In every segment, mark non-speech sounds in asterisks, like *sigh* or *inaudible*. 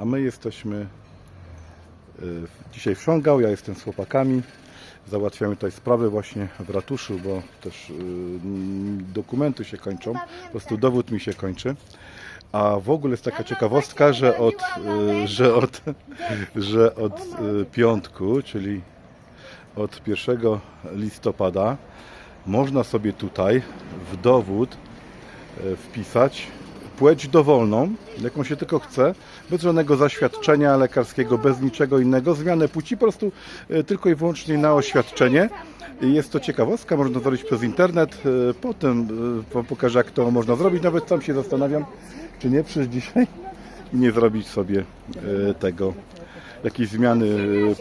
A my jesteśmy y, dzisiaj w Szongał, ja jestem z chłopakami. Załatwiamy tutaj sprawy właśnie w ratuszu, bo też mm, dokumenty się kończą. Po prostu dowód mi się kończy. A w ogóle jest taka ciekawostka, że od, *laughs* że od, że od piątku, czyli od 1 listopada można sobie tutaj w dowód e, wpisać płeć dowolną, jaką się tylko chce, bez żadnego zaświadczenia lekarskiego, bez niczego innego, zmianę płci po prostu e, tylko i wyłącznie na oświadczenie. Jest to ciekawostka, można zrobić przez internet, e, potem e, pokażę jak to można zrobić, nawet sam się zastanawiam, czy nie przyjść dzisiaj nie zrobić sobie tego jakiejś zmiany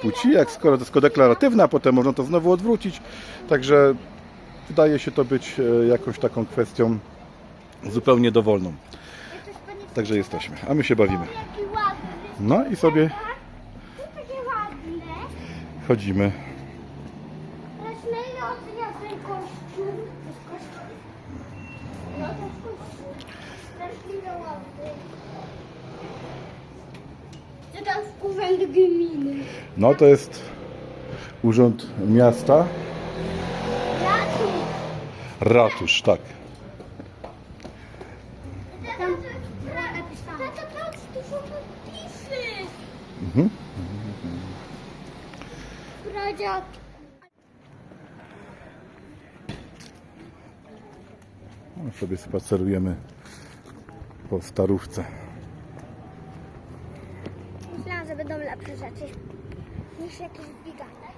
płci, jak skoro to jest deklaratywna, potem można to znowu odwrócić, także wydaje się to być jakąś taką kwestią zupełnie dowolną. Także jesteśmy, a my się bawimy. No i sobie chodzimy. To jest? No to jest urząd gminy? No to jest urząd miasta, Ratu. ratusz, tak. Tu są podpisy. Mhm. No, sobie spacerujemy po starówce. Myślałam, że będą lepsze rzeczy niż jakieś bigane.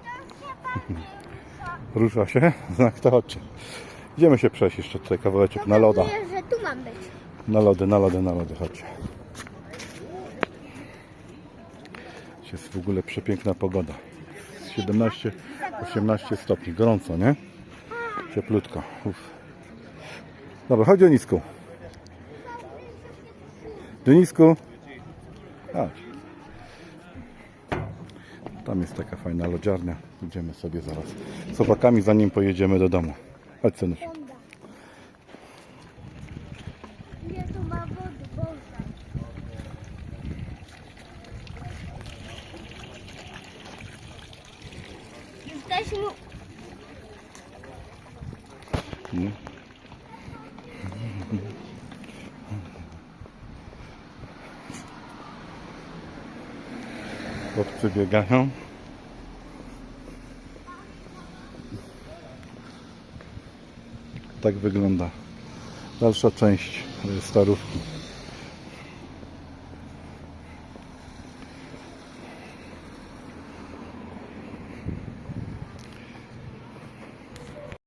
Rusza się, *laughs* znak to chodźcie. Idziemy się przejść jeszcze tutaj kawałeczek na loda. Mówię, że tu mam być. Na lody, na lody, na lody, chodźcie. Jest w ogóle przepiękna pogoda. 17, 18 stopni, gorąco, nie? Cieplutko. Uf. Dobra, chodź Dionisku. Dionisku. Chodź. Tam jest taka fajna lodziarnia. Idziemy sobie zaraz z chłopakami, zanim pojedziemy do domu. Chodź. Honda. Ile tu ma wody, Jesteśmy... Nie? Chłopcy biegają. Tak wygląda dalsza część starówki.